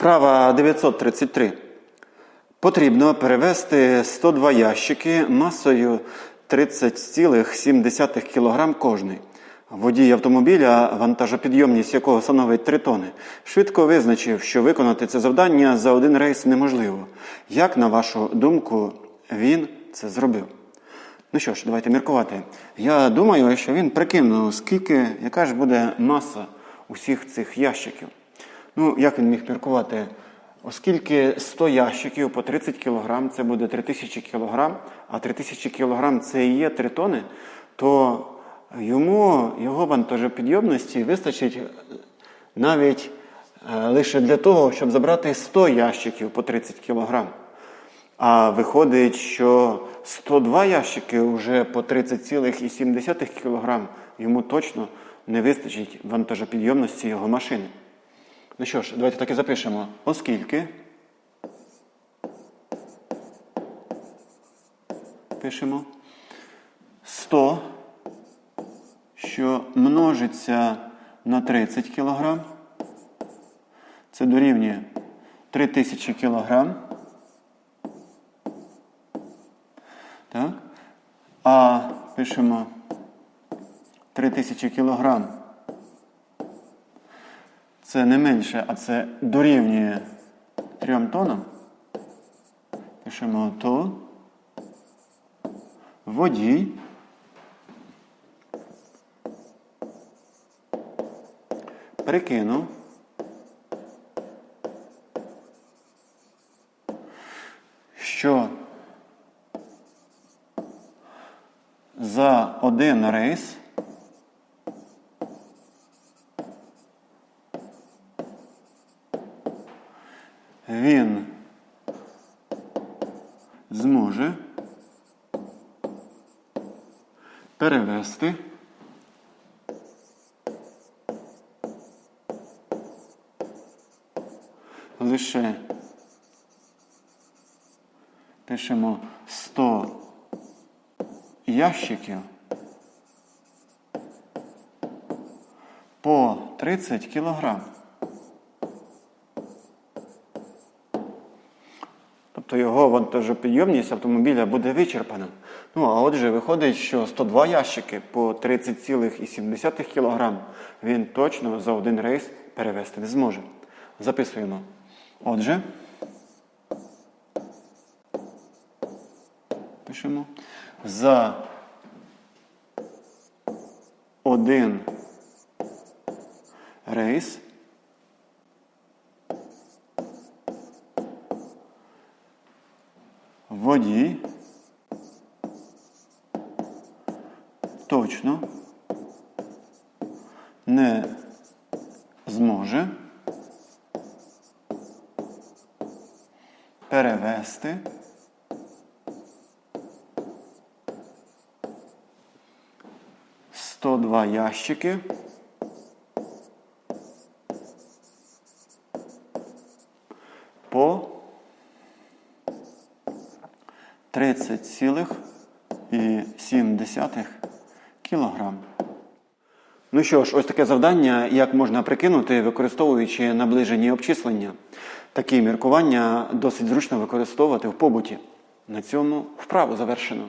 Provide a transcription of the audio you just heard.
Вправа 933. Потрібно перевести 102 ящики масою 30,7 кг кожний. Водій автомобіля, вантажопідйомність якого становить 3 тони, швидко визначив, що виконати це завдання за один рейс неможливо. Як, на вашу думку, він це зробив? Ну що ж, давайте міркувати. Я думаю, що він прикинув, скільки, яка ж буде маса усіх цих ящиків. Ну, як він міг міркувати? Оскільки 100 ящиків по 30 кг це буде 3000 кг, а 3000 кг це і є 3 тони, то йому його вантажопідйомності вистачить навіть е, лише для того, щоб забрати 100 ящиків по 30 кг. А виходить, що 102 ящики вже по 30,7 кг йому точно не вистачить вантажопідйомності його машини. Ну що ж, давайте так і запишемо. Оскільки. Пишемо 100, що множиться на 30 кг. Це дорівнює 3000 кг. Так? А пишемо 3000 кг. Це не менше, а це дорівнює 3 тонам. Пишемо то. Водій. Прикинув. Що за один рейс він зможе перевести лише пишемо 100 ящиків по 30 кілограм. Тобто його вантажопідйомність автомобіля буде вичерпана. Ну, а отже, виходить, що 102 ящики по 30,7 кг він точно за один рейс перевезти не зможе. Записуємо. Отже, пишемо за один рейс водій точно. Не зможе. Перевести. Сто два ящики. По 30,7 кг. Ну що ж, ось таке завдання, як можна прикинути, використовуючи наближені обчислення. Такі міркування досить зручно використовувати в побуті. На цьому вправу завершено.